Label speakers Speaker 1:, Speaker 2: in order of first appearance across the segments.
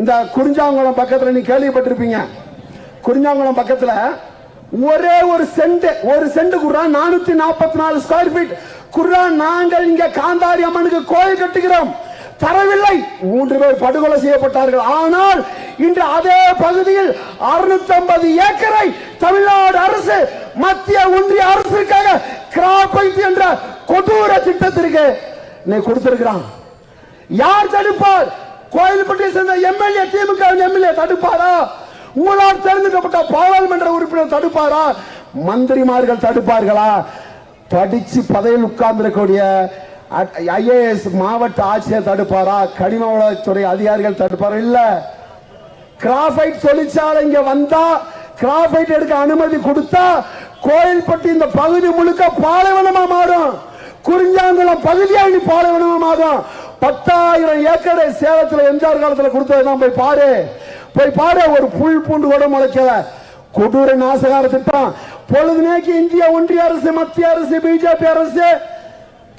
Speaker 1: இந்த குறிஞ்சாங்குளம் பக்கத்துல நீ கேள்விப்பட்டிருப்பீங்க. குறிஞ்சாங்குளம் பக்கத்துல ஒரே ஒரு சென்ட் ஒரு சென்ட் குர்ரா நானூத்தி நாற்பத்தி நாலு ஸ்கொயர் ஃபீட் குர்ரா நாங்கள் இங்க காந்தாரி அம்மனுக்கு கோயில் கட்டுகிறோம். தரவில்லை. மூன்று பேர் படுகொலை செய்யப்பட்டார்கள். ஆனால் இன்று அதே பகுதியில் 650 ஏக்கரை தமிழ்நாடு அரசு மத்திய ஒன்றிய அரசுக்காக கிராப்பைட் என்ற கொடூர திட்டத்திற்கு நீ கொடுத்திருக்கிறான். யார் தடுப்பார்? கோயில்பட்டியை சேர்ந்த எம்எல்ஏ உங்களால் தேர்ந்தெடுக்கப்பட்ட பாராளுமன்ற உறுப்பினர் தடுப்பாரா? மந்திரிமார்கள் தடுப்பார்களா? படிச்சு பதவியில் உட்கார்ந்திருக்கக்கூடிய ஐஏஎஸ் மாவட்ட ஆட்சியர் தடுப்பாரா? கனிம வளத்துறை அதிகாரிகள் தடுப்பாரா? இல்ல. கிராஃபைட் தொழிற்சாலை இங்க வந்தா கிராஃபைட் எடுக்க அனுமதி கொடுத்தா கோயில்பட்டி இந்த பகுதி முழுக்க பாலைவனமா மாறும். குறிஞ்சாங்குளம் பகுதியா இனி பாலைவனமா மாறும். பத்தாயிரம் ஏக்கரை சேலத்துல எம்ஜிஆர் காலத்துல கொடுத்ததுதான் போய் பாரு. போய் பாரு ஒரு புல் பூண்டு கூட முளைக்கல. கொடூர நாசகார திட்டம். பொழுதுனேக்கு இந்திய ஒன்றிய அரசு மத்திய அரசு பிஜேபி அரசு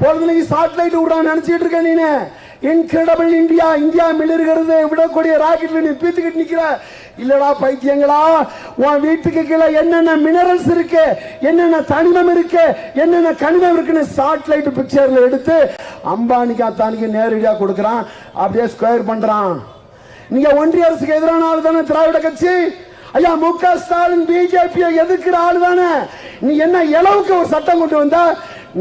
Speaker 1: பொழுதுனைக்கு சாட்டிலைட் விடுறான் நினைச்சிட்டு இருக்க நீனு. இன்கிரெடபிள் இந்தியா இந்தியா மிளிர்கிறது விடக்கூடிய ராக்கெட்ல நீ பீத்துக்கிட்டு நிக்கிற. இல்லடா பைத்தியங்களா உன் வீட்டுக்கு கீழே என்னென்ன மினரல்ஸ் இருக்கு என்னென்ன தனிமம் இருக்கு என்னென்ன கனிமம் இருக்குன்னு சாட்டிலைட் பிக்சர்ல எடுத்து அம்பானிக்கு அத்தானிக்கு நேரடியா கொடுக்கறான். அப்படியே ஸ்கொயர் பண்றான். நீங்க ஒன்றிய அரசுக்கு எதிரான ஆள் தானே திராவிட கட்சி? ஐயா மு க ஸ்டாலின் பிஜேபி எதிர்க்கிற ஆள் தானே நீ என்ன இளவுக்கு ஒரு சட்டம் கொண்டு வந்தா?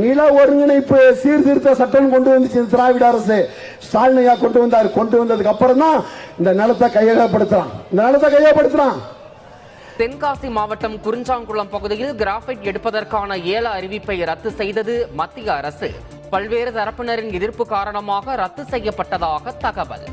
Speaker 1: நில ஒருங்கிணைப்பு சீர்திருத்த சட்டம் கொண்டு வந்துச்சு திராவிட அரசு. ஸ்டாலின் ஐயா கொண்டு வந்தார். கொண்டு வந்ததுக்கு அப்புறம் தான் இந்த நிலத்தை கையகப்படுத்துறான். இந்த நிலத்தை கையகப்படுத்துறான்.
Speaker 2: தென்காசி மாவட்டம் குறிஞ்சாங்குளம் பகுதியில் கிராஃபைட் எடுப்பதற்கான ஏல அறிவிப்பை ரத்து செய்தது மத்திய அரசு. பல்வேறு தரப்பினரின் எதிர்ப்பு காரணமாக ரத்து செய்யப்பட்டதாக தகவல்.